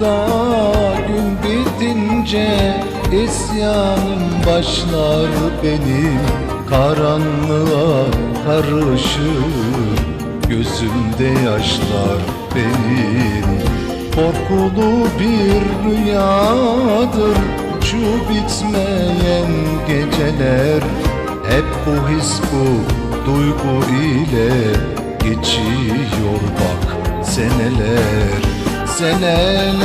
da gün bitince isyanım başlar benim. Karanlığa karışır gözümde yaşlar benim. Korkulu bir rüyadır şu bitmeyen geceler. Hep bu his bu duygu ile geçiyor. Seneler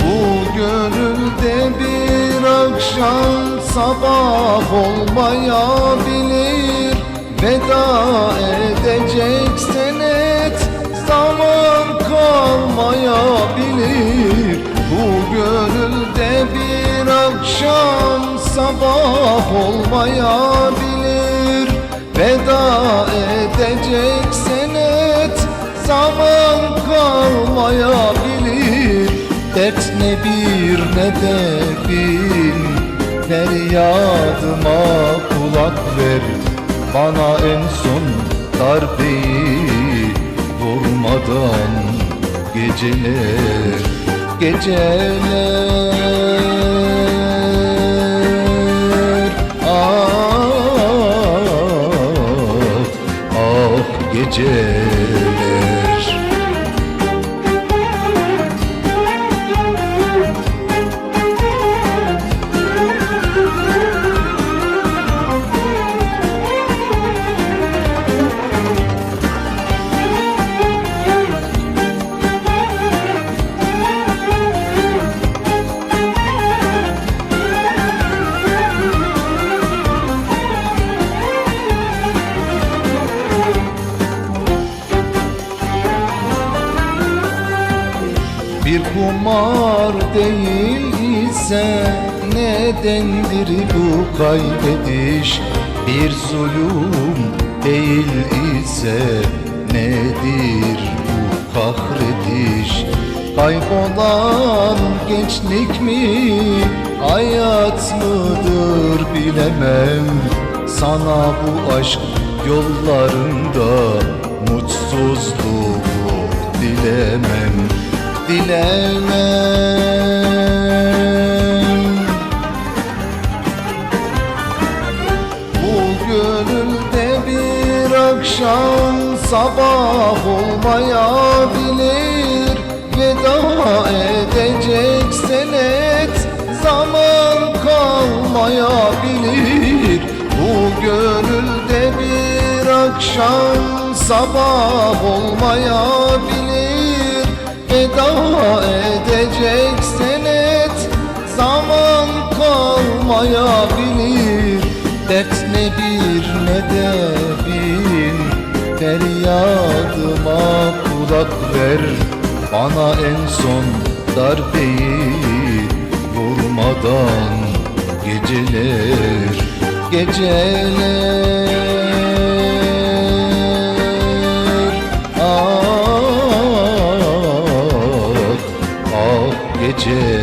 Bu gönülde bir akşam sabah olmayabilir Veda edecek senet zaman kalmayabilir Bu gönülde bir akşam sabah olmayabilir Veda edecek senet zaman kalmayabilir. Dert ne bir ne de bin Feryadıma kulak ver. Bana en son darbeyi vurmadan Geceler, geceler geceler kumar değil ise nedendir bu kaybediş? Bir zulüm değil ise nedir bu kahrediş? Kaybolan gençlik mi hayat mıdır bilemem. Sana bu aşk yollarında mutsuzluğu dilemem dilemem. Bu gönülde bir akşam sabah olmayabilir. Veda edecek senet zaman kalmayabilir. Bu gönülde bir akşam sabah olmayabilir Veda edecek senet zaman kalmayabilir. Dert ne bir ne de bin Feryadıma kulak ver Bana en son darbeyi vurmadan Geceler, geceler gece